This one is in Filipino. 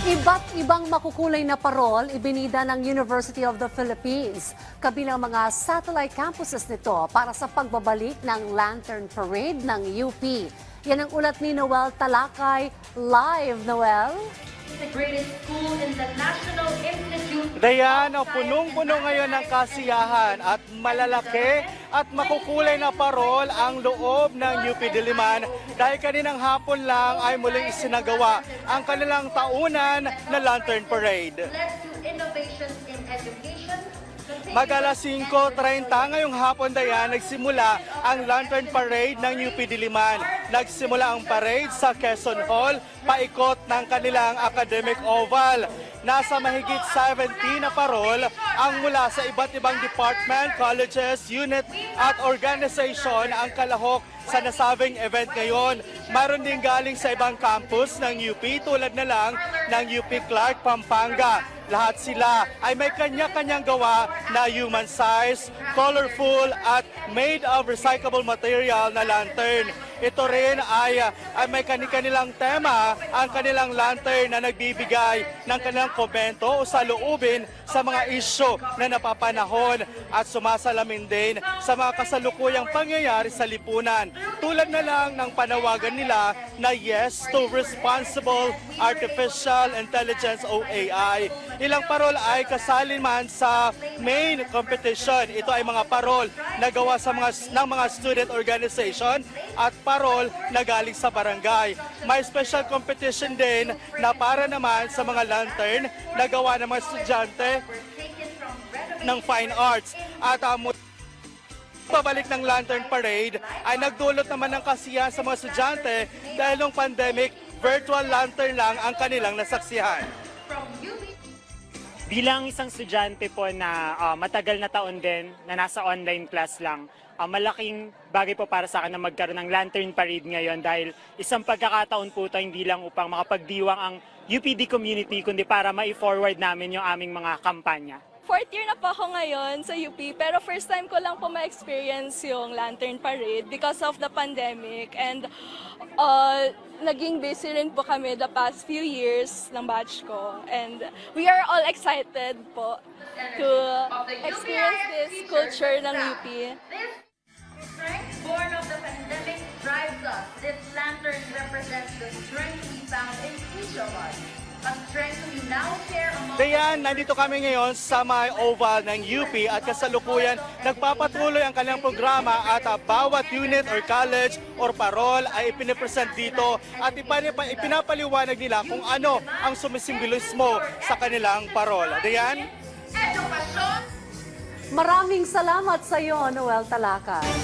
Iba't ibang makukulay na parol ibinida ng University of the Philippines, kabilang mga satellite campuses nito para sa pagbabalik ng Lantern Parade ng UP. Yan ang ulat ni Noel Talakay. Live, Noel. the greatest school in the National Institute. Dayan, punong-puno ngayon ng kasiyahan at malalaki at makukulay na parol ang loob ng UP Diliman dahil kaninang hapon lang ay muling isinagawa ang kanilang taunan na Lantern Parade. education. Mag-alas 5.30 ngayong hapon dayan, nagsimula ang Lantern Parade ng UP Diliman. Nagsimula ang parade sa Quezon Hall, paikot ng kanilang academic oval. Nasa mahigit 70 na parol ang mula sa iba't ibang department, colleges, unit at organization ang kalahok sa nasabing event ngayon. Mayroon din galing sa ibang campus ng UP tulad na lang ng UP Clark, Pampanga. Lahat sila ay may kanya-kanyang gawa na human size, colorful at made of recyclable material na lantern. Ito rin ay, ay may kanilang tema ang kanilang lantern na nagbibigay ng kanilang komento o saloobin sa mga isyo na napapanahon at sumasalamin din sa mga kasalukuyang pangyayari sa lipunan. Tulad na lang ng panawagan nila na yes to responsible artificial intelligence o AI. Ilang parol ay kasali man sa main competition. Ito ay mga parol na gawa sa mga ng mga student organization at parol na galing sa barangay. May special competition din na para naman sa mga lantern na gawa ng mga estudyante ng fine arts. At uh, pabalik ng Lantern Parade ay nagdulot naman ng kasiyahan sa mga estudyante dahil nung pandemic, virtual lantern lang ang kanilang nasaksihan. Bilang isang estudyante po na ah, matagal na taon din na nasa online class lang, ah, malaking bagay po para sa akin na magkaroon ng Lantern Parade ngayon dahil isang pagkakataon po ito hindi lang upang makapagdiwang ang UPD community kundi para ma-forward namin yung aming mga kampanya. Fourth year na po ako ngayon sa UP, pero first time ko lang po ma-experience yung Lantern Parade because of the pandemic. And uh, naging busy rin po kami the past few years ng batch ko. And we are all excited po to experience this culture ng UP. Born of the pandemic drives us. This lantern represents the strength we found in each of us. Dayan, nandito kami ngayon sa may oval ng UP at kasalukuyan nagpapatuloy ang kanilang programa at ah, bawat unit or college or parol ay ipinipresent dito at ipinapaliwanag nila kung ano ang sumisimbolismo sa kanilang parol. Dayan? Maraming salamat sa iyo, Noel Talakay.